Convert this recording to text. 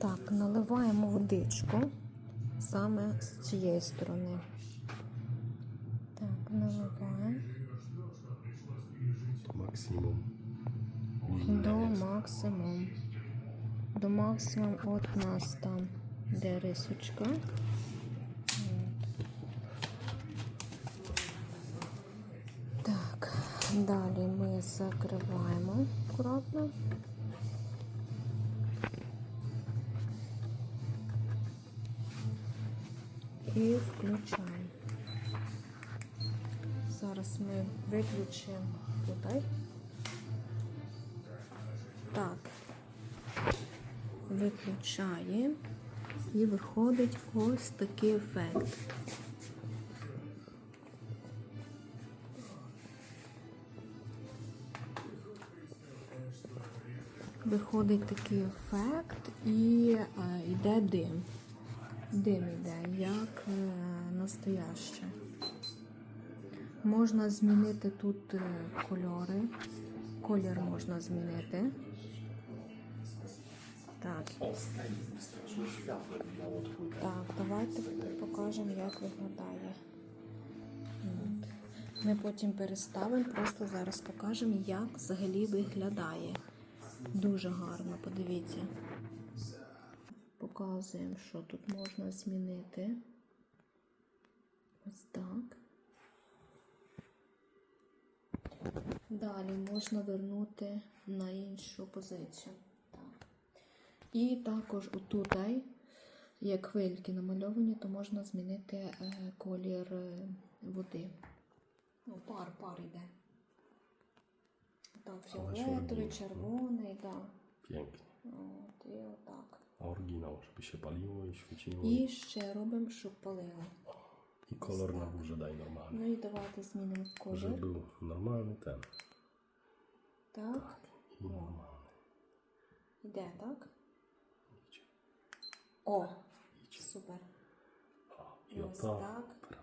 Так, наливаємо водичку саме з цієї сторони. Так, наливаємо Максимум. до максимуму. До максимуму от нас там де рисочка. Так, далі ми закриваємо акуратно. І включаємо. Зараз ми виключимо tutaj. Так. Виключаємо. І виходить ось такий ефект. Виходить такий ефект і е, йде дим. Дим йде, як е, настояще. Можна змінити тут е, кольори. Колір можна змінити. Так, так, давайте покажемо, як виглядає. Ми потім переставимо, просто зараз покажемо, як взагалі виглядає. Дуже гарно, подивіться. Показуємо, що тут можна змінити. Ось так. Далі можна вернути на іншу позицію. Так. І також отут, як хвильки намальовані, то можна змінити е, колір е, води. Ну, пар, пар йде. Так, фіолетовий, червоний, так. Pięknie. От, і отак. Oryginał, żeby się paliło i świeciło. I ще робимо, щоб палило. I kolor na górze daj normalny. Ну і давайте змінимо Żeby колір. był normalny ten. Так. I normalny. Іде, так? Idź. О, Idź. супер. O, I Ось oto так. prawda.